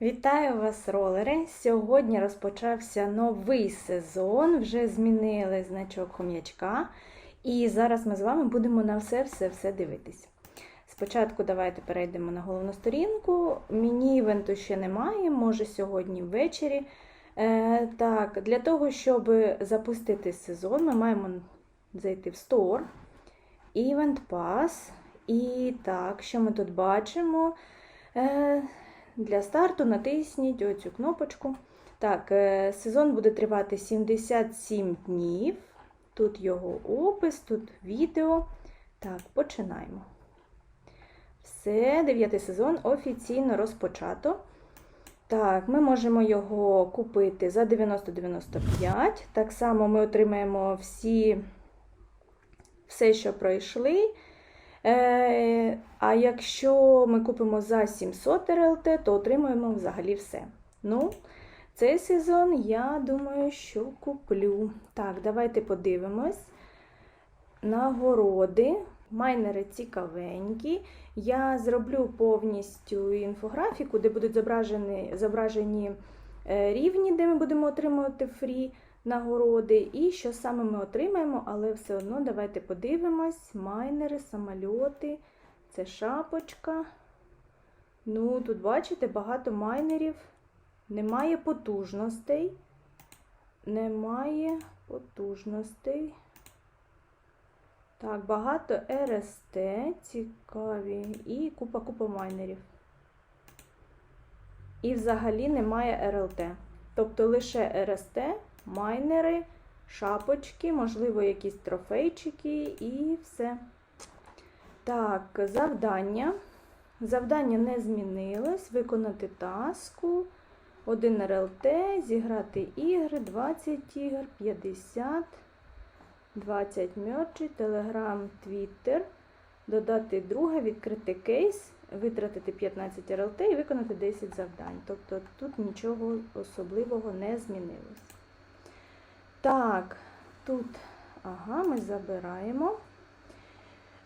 Вітаю вас, ролери! Сьогодні розпочався новий сезон, вже змінили значок хом'ячка. І зараз ми з вами будемо на все-все-все дивитись. Спочатку давайте перейдемо на головну сторінку. Міні-івенту ще немає, може сьогодні ввечері. Е, так, Для того, щоб запустити сезон, ми маємо зайти в Store, Event Pass. І так, що ми тут бачимо? Е, для старту натисніть оцю кнопочку. Так, е, сезон буде тривати 77 днів. Тут його опис, тут відео. Так, починаємо. Все, дев'ятий сезон офіційно розпочато. Так, ми можемо його купити за 90-95. Так само ми отримаємо всі, все, що пройшли. Е, А якщо ми купимо за 700 РЛТ, то отримуємо взагалі все. Ну, цей сезон, я думаю, що куплю. Так, давайте подивимось. Нагороди. Майнери цікавенькі. Я зроблю повністю інфографіку, де будуть зображені, зображені е, рівні, де ми будемо отримувати фрі нагороди, і що саме ми отримаємо, але все одно давайте подивимось: майнери, самольоти, це шапочка. Ну, тут, бачите, багато майнерів. Немає потужностей. Немає потужностей. Так, багато РСТ, цікаві, і купа-купа майнерів. І взагалі немає РЛТ. Тобто лише РСТ, майнери, шапочки, можливо, якісь трофейчики і все. Так, завдання. Завдання не змінилось. Виконати таску. 1 РЛТ, зіграти ігри, 20 ігор, 50, 20 мерчі, Телеграм, Твіттер, додати друге, відкрити кейс, витратити 15 РЛТ і виконати 10 завдань. Тобто тут нічого особливого не змінилось. Так, тут, ага, ми забираємо.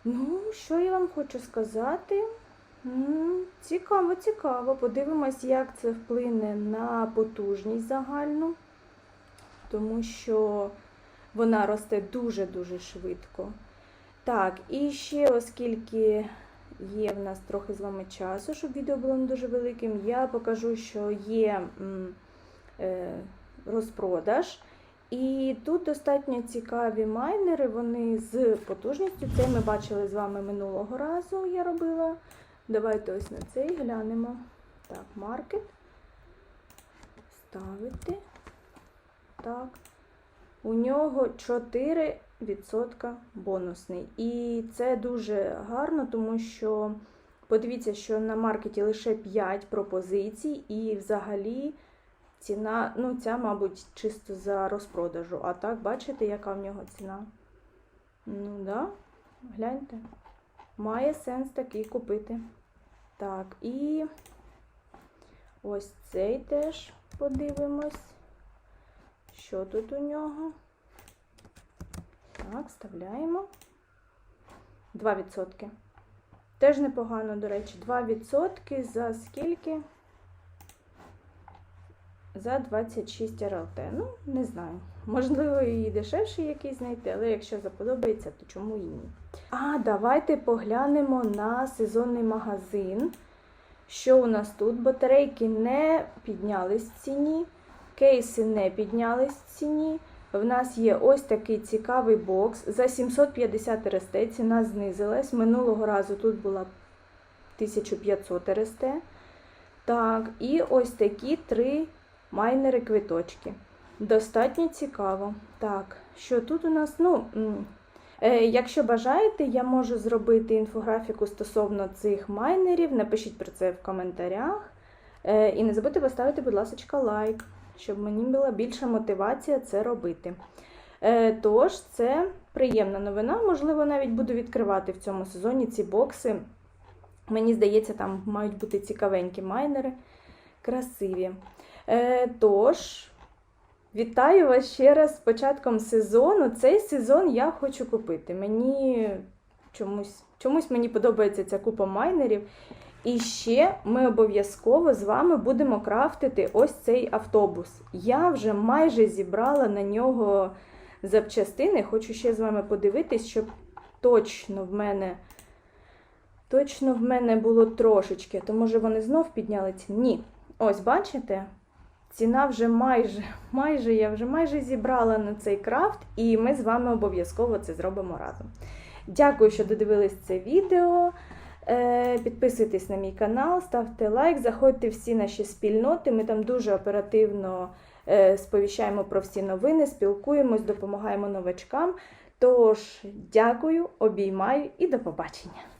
Ну, що я вам хочу сказати? Цікаво, цікаво. Подивимось, як це вплине на потужність загальну, тому що вона росте дуже-дуже швидко. Так, і ще, оскільки є в нас трохи з вами часу, щоб відео було не дуже великим, я покажу, що є е, розпродаж. І тут достатньо цікаві майнери, вони з потужністю. Це ми бачили з вами минулого разу, я робила. Давайте ось на цей глянемо. Так, маркет. Ставити. Так. У нього 4% бонусний. І це дуже гарно, тому що подивіться, що на маркеті лише 5 пропозицій, і взагалі ціна, ну, ця, мабуть, чисто за розпродажу. А так, бачите, яка в нього ціна? Ну, да, гляньте. Має сенс такий купити. Так, і ось цей теж подивимось. Що тут у нього? Так, вставляємо. 2%. Теж непогано, до речі, 2% за скільки? За 26 РЛТ. Ну, не знаю. Можливо, і дешевший якийсь знайти, але якщо заподобається, то чому і ні. А, давайте поглянемо на сезонний магазин. Що у нас тут? Батарейки не піднялись в ціні, кейси не піднялись в ціні. В нас є ось такий цікавий бокс. За 750 РСТ ціна знизилась. Минулого разу тут була 1500 РСТ. Так, і ось такі три майнери квиточки. Достатньо цікаво. Так, що тут у нас? Ну, е, якщо бажаєте, я можу зробити інфографіку стосовно цих майнерів. Напишіть про це в коментарях. Е, і не забудьте поставити, будь ласка, лайк, щоб мені була більша мотивація це робити. Е, Тож, це приємна новина. Можливо, навіть буду відкривати в цьому сезоні ці бокси. Мені здається, там мають бути цікавенькі майнери, красиві. Е, Тож, вітаю вас ще раз з початком сезону. Цей сезон я хочу купити. Мені чомусь, чомусь мені подобається ця купа майнерів. І ще ми обов'язково з вами будемо крафтити ось цей автобус. Я вже майже зібрала на нього запчастини. Хочу ще з вами подивитись, щоб точно в мене. Точно в мене було трошечки, то може вони знов підняли ціну? Ні. Ось бачите? Ціна вже майже, майже, я вже майже зібрала на цей крафт, і ми з вами обов'язково це зробимо разом. Дякую, що додивились це відео. Е, Підписуйтесь на мій канал, ставте лайк, заходьте всі наші спільноти. Ми там дуже оперативно е, сповіщаємо про всі новини, спілкуємось, допомагаємо новачкам. Тож, дякую, обіймаю і до побачення!